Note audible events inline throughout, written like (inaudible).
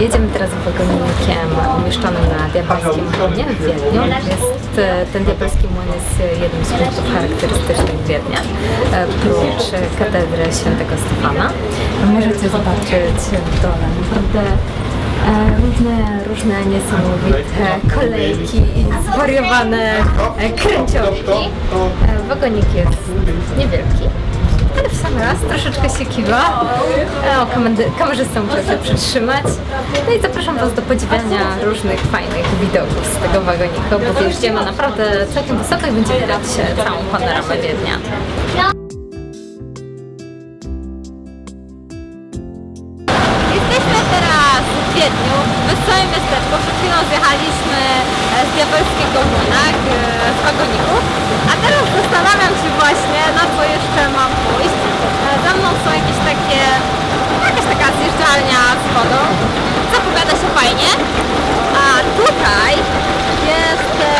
Jedziemy teraz wagonikiem umieszczonym na Diabelskim Młynie w Wiedniu. Jest, e, ten Diabelski Młyn jest jednym z punktów charakterystycznych Wiednia, e, prócz katedry świętego Stefana. Możecie zobaczyć w dole naprawdę e, różne, różne niesamowite kolejki i zwariowane kręciołki. Wagonik jest niewielki ale w sam raz troszeczkę się kiwa. O, kamerzysta musiał się przytrzymać. No i zapraszam Was do podziwiania różnych fajnych widoków z tego wagonika, bo wjeżdżamy naprawdę całkiem wysoko i będzie widać całą panoramę Wiednia. Jesteśmy teraz w Wiedniu, w wesołym miasteczku. Przed chwilą zjechaliśmy z Diabelskiego Młyna, z wagoniku. A teraz zastanawiam się właśnie, na co jeszcze mam pójść. Za mną są jakieś takie, jakaś taka zjeżdżalnia z wodą. Zapowiada się fajnie. A tutaj jest e,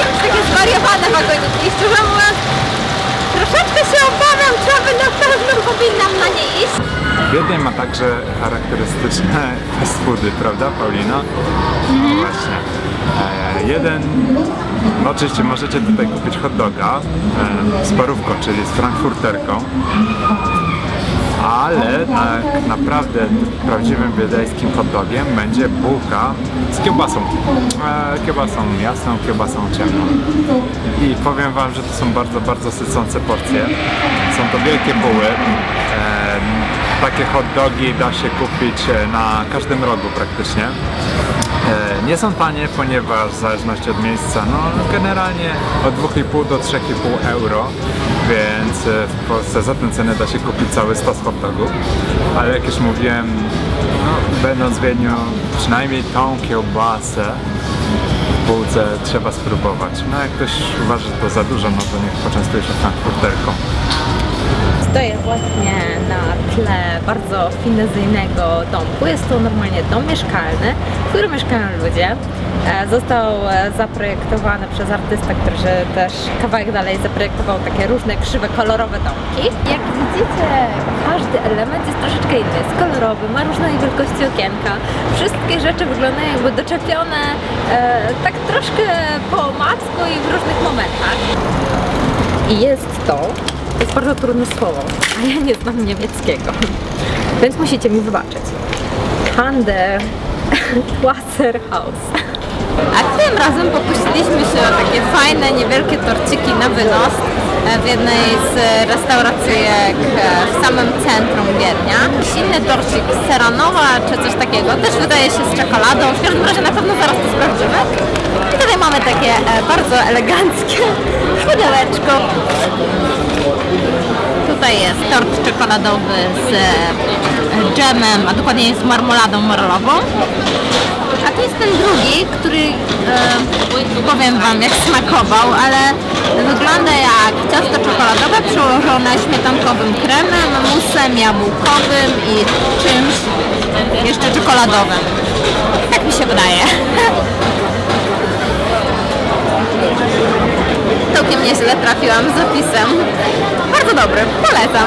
jakieś takie zwariowane wagoniki. Szczerze mówiąc, troszeczkę się obawiam, czy aby na pewno powinnam na nie iść. Wiedeń ma także charakterystyczne (laughs) fast foody, prawda Paulina? Mhm. Właśnie. E, jeden, no oczywiście możecie tutaj kupić hot doga e, z parówką, czyli z frankfurterką, ale tak naprawdę prawdziwym wiedeńskim hot dogiem będzie bułka z kiełbasą. E, kiełbasą jasną, kiełbasą ciemną. I powiem Wam, że to są bardzo, bardzo sycące porcje. Są to wielkie buły. E, takie hot dogi da się kupić e, na każdym rogu praktycznie. E, nie są tanie, ponieważ w zależności od miejsca, no generalnie od 2,5 do 3,5 euro, więc e, w Polsce za tę cenę da się kupić cały stos hot dogów. Ale jak już mówiłem, no, będąc w Wiedniu, przynajmniej tą kiełbasę w bułce trzeba spróbować. No jak ktoś uważa, że to za dużo, no to niech poczęstuje się frankfurterką. Stoję właśnie na tle bardzo finezyjnego domku. Jest to normalnie dom mieszkalny, w którym mieszkają ludzie. E, został e, zaprojektowany przez artystę, który też kawałek dalej zaprojektował takie różne krzywe, kolorowe domki. Jak widzicie, każdy element jest troszeczkę inny, jest kolorowy, ma różnej wielkości okienka. Wszystkie rzeczy wyglądają jakby doczepione e, tak troszkę po omacku i w różnych momentach. I jest to to jest bardzo trudne słowo, a ja nie znam niemieckiego, więc musicie mi wybaczyć. Kande (laughs) Wasserhaus. A tym razem pokusiliśmy się o takie fajne, niewielkie torciki na wynos e, w jednej z restauracyjek e, w samym centrum Wiednia. Inny torcik seranowa czy coś takiego, też wydaje się z czekoladą, w każdym razie na pewno zaraz to sprawdzimy. I tutaj mamy takie e, bardzo eleganckie (laughs) pudełeczko tort czekoladowy z e, dżemem, a dokładnie z marmoladą morolową. A to jest ten drugi, który e, powiem Wam jak smakował, ale wygląda jak ciasto czekoladowe przełożone śmietankowym kremem, musem jabłkowym i czymś jeszcze czekoladowym. Tak mi się wydaje. (laughs) Całkiem nieźle trafiłam z opisem. Bardzo dobry, polecam.